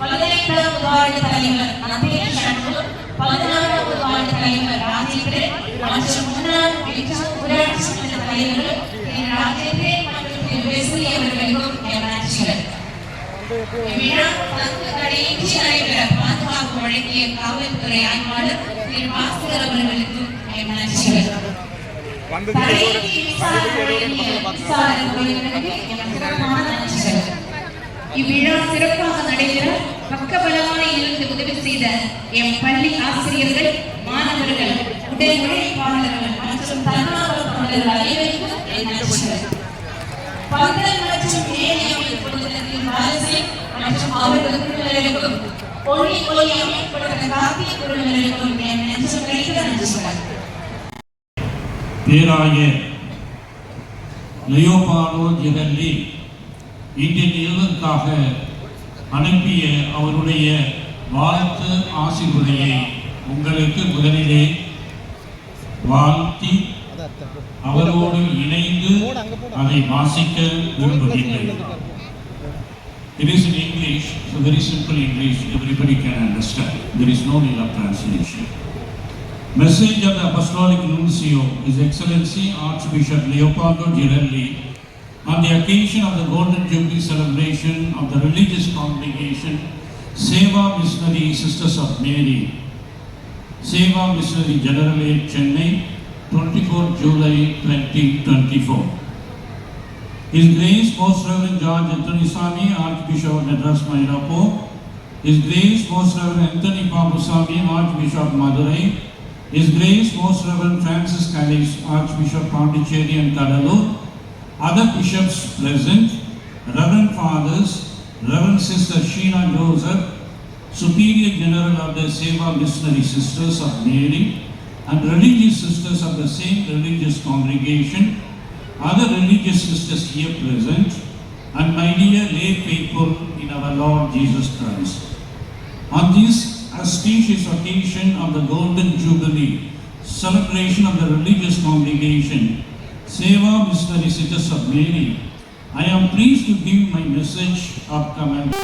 பதினைந்தாம் வார்டு தலைவர் நந்தேஷ் சண்முகம் பதினாறாவது வார்டு தலைவர் ராஜேந்திரன் மற்றும் முன்னாள் பெற்று ஊராட்சி மன்ற தலைவர்கள் திரு ராஜேந்திரன் மற்றும் திரு வெஸ்லி அவர்களுக்கும் என் நன்றிகள் இவ்விழா பங்கு தடையின்றி நடைபெற பாதுகாப்பு வழங்கிய காவல்துறை ஆய்வாளர் திரு பாஸ்கர் அவர்களுக்கும் என் நன்றிகள் வந்ததுக்கு ஏதோ இவ்விழா சிறப்பாக நடைபெற பக்க பக்கபலமான இருந்து உதவி செய்த என் பள்ளி ஆசிரியர்கள் மாணவர்கள் உடல் உழைப்பாளர்கள் மற்றும் தன்னார்வலர்கள் அனைவருக்கும் மற்றும் ஏழை மற்றும் அவர்களுக்கும் ஒளி ஒளி என் நெஞ்சங்களுக்கு நன்றி பேராய லயோபாலோ ஜெகல்லி இன்றைய நிகழ்வுக்காக அனுப்பிய அவருடைய வாழ்த்து ஆசிர்வுரையை உங்களுக்கு முதலிலே வாழ்த்தி அவரோடு இணைந்து அதை வாசிக்க விரும்புகிறேன் It is in English, so very simple English, everybody can understand. There is no need of translation. Message of the Apostolic Nuncio, His Excellency Archbishop Leopoldo Girelli, on the occasion of the Golden Jubilee celebration of the religious congregation Seva Missionary Sisters of Mary, Seva Missionary General Chennai, 24 July 2024. His Grace Most Reverend George Anthony Sami, Archbishop of Madras Mayapur, His Grace Most Reverend Anthony Pabusami, Archbishop of Madurai, His Grace Most Reverend Francis Callis, Archbishop Pondicherry and Kadalur, other bishops present, Reverend Fathers, Reverend Sister Sheena Joseph, Superior General of the Seva Missionary Sisters of Mary, and religious sisters of the same religious congregation, other religious sisters here present, and my dear lay faithful in our Lord Jesus Christ. On this auspicious occasion of the Golden Jubilee, celebration of the religious congregation, Seva Missionary Sisters of Mary, I am pleased to give my message of commendation.